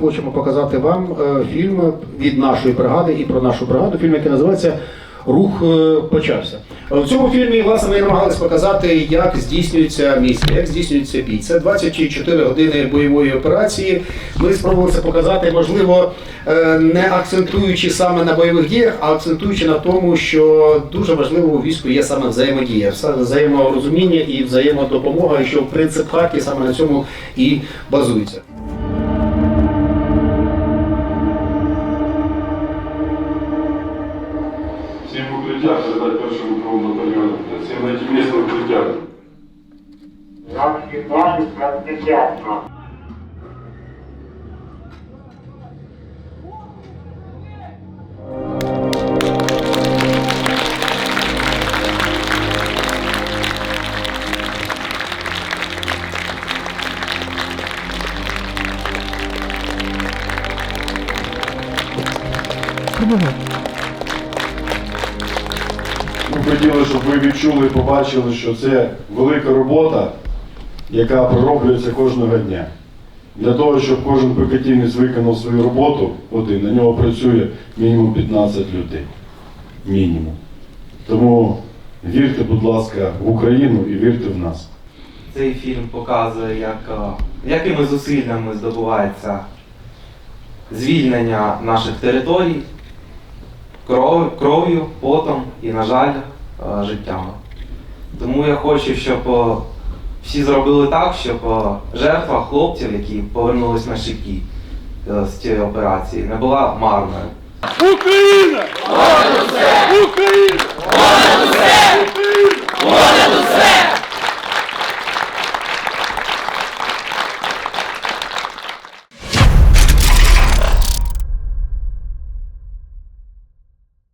хочемо показати вам е, фільм від нашої бригади і про нашу бригаду. Фільм, який називається Рух е, почався. В цьому фільмі власне ми намагалися показати, як здійснюється місія, як здійснюється бій. Це 24 години бойової операції. Ми спробували це показати, можливо, е, не акцентуючи саме на бойових діях, а акцентуючи на тому, що дуже важливо у війську є саме взаємодія, взаєморозуміння і взаємодопомога, і що принцип хаті саме на цьому і базується. Всім в укриття передати першому кровому батальйону. Всім знайти місце в укриття. Двадцать двадцать двадцать Пять. Хотіли, щоб ви відчули і побачили, що це велика робота, яка пророблюється кожного дня. Для того, щоб кожен пехотинець виконав свою роботу один, на нього працює мінімум 15 людей. Мінімум. Тому вірте, будь ласка, в Україну і вірте в нас. Цей фільм показує, як, е, якими зусиллями здобувається звільнення наших територій кров, кров'ю, потом і, на жаль, життям. життями. Тому я хочу, щоб е, всі зробили так, щоб е, жертва хлопців, які повернулись на е, з цієї операції, не була марною. Україна! Україна!